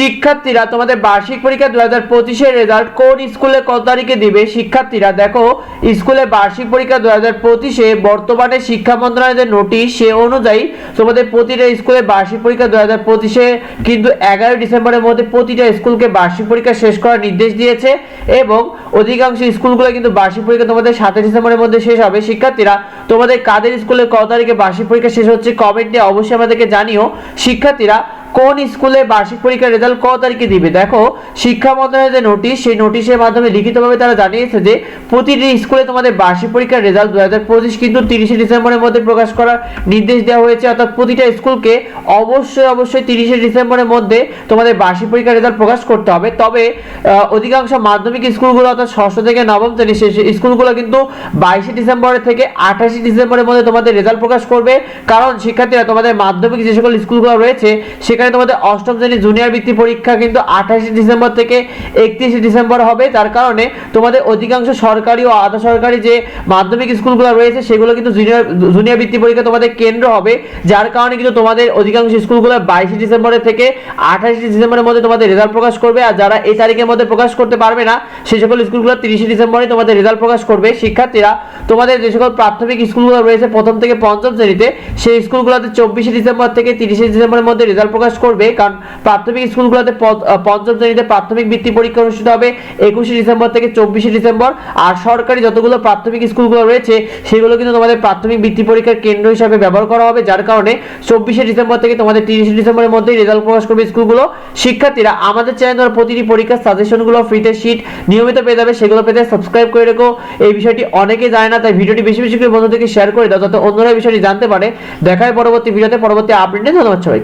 শিক্ষার্থীরা তোমাদের বার্ষিক পরীক্ষা দু হাজার পঁচিশের রেজাল্ট কোন স্কুলে কত তারিখে দিবে? শিক্ষার্থীরা, দেখো স্কুলে বার্ষিক পরীক্ষা দু হাজার পঁচিশে বর্তমানে শিক্ষা মন্ত্রণালয়ের যে নোটিশ সে অনুযায়ী তোমাদের প্রতিটা স্কুলে বার্ষিক পরীক্ষা দু হাজার পঁচিশে কিন্তু এগারো ডিসেম্বরের মধ্যে প্রতিটা স্কুলকে বার্ষিক পরীক্ষা শেষ করার নির্দেশ দিয়েছে এবং অধিকাংশ স্কুলগুলো কিন্তু বার্ষিক পরীক্ষা তোমাদের সাতই ডিসেম্বরের মধ্যে শেষ হবে। শিক্ষার্থীরা, তোমাদের কাদের স্কুলে কত তারিখে বার্ষিক পরীক্ষা শেষ হচ্ছে কমেন্টে অবশ্যই আমাদেরকে জানিও। শিক্ষার্থীরা কোন স্কুলে বার্ষিক পরীক্ষার রেজাল্ট কত তারিখে দিবে? দেখো, শিক্ষা মন্ত্রণালয়ের যে নোটিশ সেই নোটিশের মাধ্যমে লিখিতভাবে তারা জানিয়েছে যে, প্রতিটি স্কুলে তোমাদের বার্ষিক পরীক্ষার রেজাল্ট দু হাজার পঁচিশ কিন্তু তিরিশে ডিসেম্বরের মধ্যে প্রকাশ করার নির্দেশ দেওয়া হয়েছে। অর্থাৎ প্রতিটা স্কুলকে অবশ্যই অবশ্যই তিরিশে ডিসেম্বরের মধ্যে তোমাদের বার্ষিক পরীক্ষার রেজাল্ট প্রকাশ করতে হবে। তবে অধিকাংশ মাধ্যমিক স্কুলগুলো, অর্থাৎ ষষ্ঠ থেকে নবম শ্রেণি স্কুলগুলো কিন্তু বাইশে ডিসেম্বর থেকে আঠাশে ডিসেম্বরের মধ্যে তোমাদের রেজাল্ট প্রকাশ করবে। কারণ শিক্ষার্থীরা, তোমাদের মাধ্যমিক যে সকল স্কুলগুলো রয়েছে সেখানে তোমাদের অষ্টম শ্রেণি জুনিয়র বৃত্তি পরীক্ষা কিন্তু আঠাশে ডিসেম্বর থেকে একত্রিশে ডিসেম্বর হবে। তার কারণে তোমাদের অধিকাংশ সরকারি ও আধা সরকারি যে মাধ্যমিক স্কুলগুলো রয়েছে, সেগুলো কিন্তু জুনিয়র জুনিয়র বৃত্তি পরীক্ষা তোমাদের কেন্দ্র হবে। যার কারণে কিন্তু তোমাদের অধিকাংশ স্কুলগুলো বাইশে ডিসেম্বরের থেকে আঠাশে ডিসেম্বরের মধ্যে তোমাদের রেজাল্ট প্রকাশ করবে। আর যারা এই তারিখের মধ্যে প্রকাশ করতে পারবে না সেই সকল স্কুলগুলো তিরিশে ডিসেম্বরে তোমাদের রেজাল্ট প্রকাশ করবে। শিক্ষার্থীরা, তোমাদের যে সকল প্রাথমিক স্কুলগুলো রয়েছে প্রথম থেকে পঞ্চম শ্রেণীতে, সেই স্কুলগুলোতে চব্বিশে ডিসেম্বর থেকে তিরিশে ডিসেম্বরের মধ্যে রেজাল্ট প্রকাশ করবে, কারণ প্রাথমিক স্কুলগুলোতে পঞ্চম শ্রেণীতে প্রাথমিক বৃত্তি পরীক্ষা অনুষ্ঠিত হবে একুশে ডিসেম্বর থেকে চব্বিশে ডিসেম্বর। আর সরকারি যতগুলো প্রাথমিক স্কুলগুলো রয়েছে, সেগুলো কিন্তু তোমাদের প্রাথমিক বৃত্তি পরীক্ষার কেন্দ্র হিসাবে ব্যবহার করা হবে, যার কারণে চব্বিশে ডিসেম্বর থেকে তোমাদের তিরিশে ডিসেম্বরের মধ্যেই রেজাল্ট প্রকাশ করবে স্কুলগুলো। শিক্ষার্থীরা আমাদের চ্যানেল প্রতিটি পরীক্ষার সাজেশনগুলো ফ্রিতে শিট নিয়মিত পেয়ে যাবে, সেগুলো পেতে সাবস্ক্রাইব করে রেখো। এই বিষয়টি অনেকে জানে না, তাই ভিডিওটি বেশি বেশি করে বন্ধুদেরকে শেয়ার করে দাও, যাতে অন্যরা বিষয়টি জানতে পারে। দেখায় পরবর্তী ভিডিওতে পরবর্তী আপডেটে ধন্যবাদ সবাই